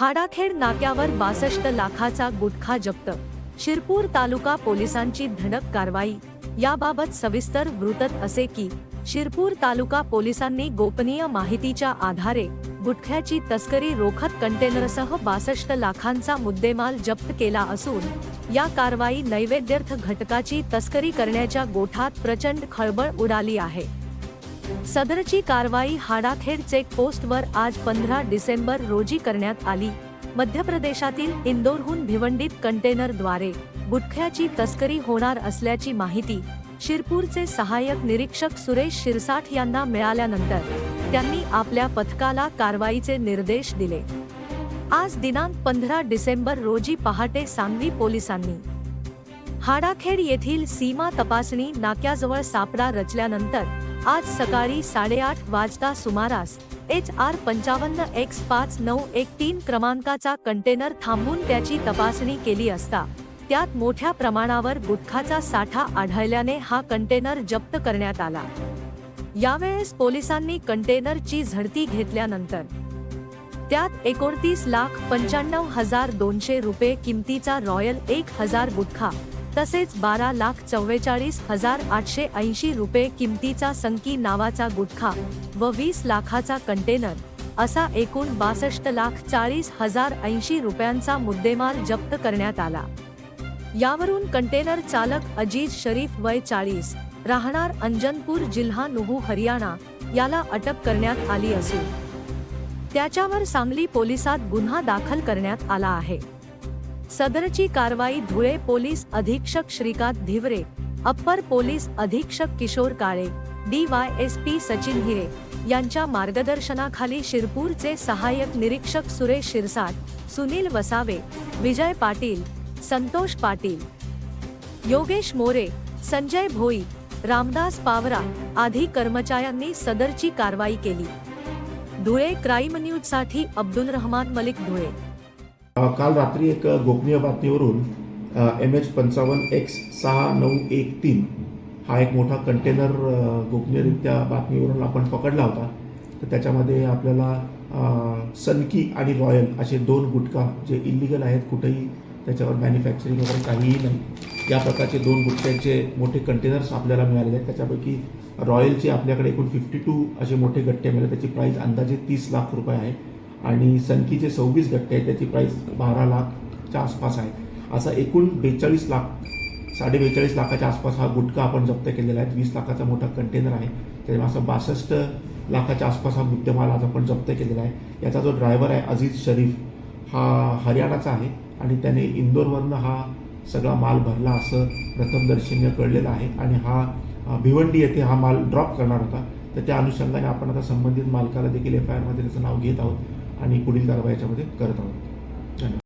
हाडाखेड नाक्यावर बासष्ट लाखाचा गुटखा जप्त. शिरपूर तालुका पोलिसांची धडक कारवाई. याबाबत सविस्तर वृत्त असे की शिरपूर तालुका पोलिसांनी गोपनीय माहितीच्या आधारे गुटख्याची तस्करी रोखत कंटेनरसह बासष्ट लाखांचा मुद्देमाल जप्त केला असून या कारवाई नैवेद्यर्थ घटकाची तस्करी करण्याच्या गोठात प्रचंड खळबळ उडाली आहे. सदरची कारवाई हाडाखेड चेक पोस्टवर आज पंधरा डिसेंबर रोजी करण्यात आली. मध्य प्रदेशातील इंदोरहून भिवंडीत कंटेनरद्वारे गुटख्याची तस्करी होणार असल्याची माहिती शिरपूरचे सहाय्यक निरीक्षक सुरेश शिरसाठ यांना मिळाल्यानंतर त्यांनी आपल्या पथकाला कारवाईचे निर्देश दिले. आज दिनांक पंधरा डिसेंबर रोजी पहाटे सांगली पोलिसांनी हाडाखेड येथील सीमा तपासणी नाक्याजवळ सापडा रचल्यानंतर आज सकाळी साडेआठ वाजता सुमारास एच आर पंचावन्न एक्स पाच नऊ एक तीन क्रमांकाचा कंटेनर थांबून त्याची तपासणी केली असता त्यात मोठ्या प्रमाणावर गुटखाचा साठा आढळल्याने हा कंटेनर जप्त करण्यात आला. यावेळेस पोलिसांनी कंटेनरची झडती घेतल्यानंतर त्यात एकोणतीस लाख पंच्याण्णव हजार दोनशे रुपये किमतीचा रॉयल एक हजार गुटखा तसेच बारा लाख चव्वेचाळीस हजार आठशे ऐंशी रुपये किमतीचा संकी नावाचा गुटखा व वीस लाखाचा कंटेनर असा एकूण बासष्ट लाख चाळीस हजार ऐंशी रुपयांचा मुद्देमाल जप्त करण्यात आला. यावरून कंटेनर चालक अजीज शरीफ वय चाळीस राहणार अंजनपूर जिल्हा नुहू हरियाणा याला अटक करण्यात आली असून त्याच्यावर सांगली पोलिसात गुन्हा दाखल करण्यात आला आहे. सदरची कारवाई धुळे पोलीस अधीक्षक श्रीकांत धिवरे अप्पर पोलीस अधीक्षक Kishor Kale D Y S P Sachin Hire यांच्या मार्गदर्शनाखाली शिरपूरचे सहाय्यक निरीक्षक सुरेश शिरसाट सुनील वसावे विजय पाटील संतोष पाटील योगेश मोरे संजय भोई रामदास पावरा आदी कर्मचाऱ्यांनी सदरची कारवाई केली. धुळे क्राईम न्यूजसाठी अब्दुल रहमान मलिक धुळे. काल रात्री एक गोपनीय बातमीवरून एम एच पंचावन्न एक्स सहा नऊ एक तीन हा एक मोठा कंटेनर गोपनीयरित्या बातमीवरून आपण पकडला होता. तर त्याच्यामध्ये आपल्याला सनकी आणि रॉयल असे दोन गुटखा जे इलिगल आहेत कुठेही त्याच्यावर मॅन्युफॅक्चरिंग वगैरे काहीही नाही या प्रकारचे दोन गुटख्यांचे मोठे कंटेनर्स आपल्याला मिळालेले आहेत. त्याच्यापैकी रॉयलचे आपल्याकडे एकूण फिफ्टी टू असे मोठे गट्टे मिळाले. त्याची प्राईस अंदाजे तीस लाख रुपये आहे. आणि सनकीचे सव्वीस गट्टे आहेत त्याची प्राईस बारा लाखच्या आसपास आहे. असा एकूण बेचाळीस लाख साडे बेचाळीस लाखाच्या आसपास हा गुटखा आपण जप्त केलेला आहे. वीस लाखाचा मोठा कंटेनर आहे. त्यामुळे असं बासष्ट लाखाच्या आसपास हा मुद्देमाल आज आपण जप्त केलेला आहे. याचा जो ड्रायव्हर आहे अजीज शरीफ हा हरियाणाचा आहे आणि त्याने इंदोरवरनं हा सगळा माल भरला असं प्रथमदर्शनीय कळलेलं आहे. आणि हा भिवंडी येथे हा माल ड्रॉप करणार होता. तर त्या अनुषंगाने आपण आता संबंधित मालकाला देखील एफ आय आरमध्ये त्याचं नाव घेत आहोत. आणि पुढील कारवाई याच्यामध्ये करत आहोत. धन्यवाद.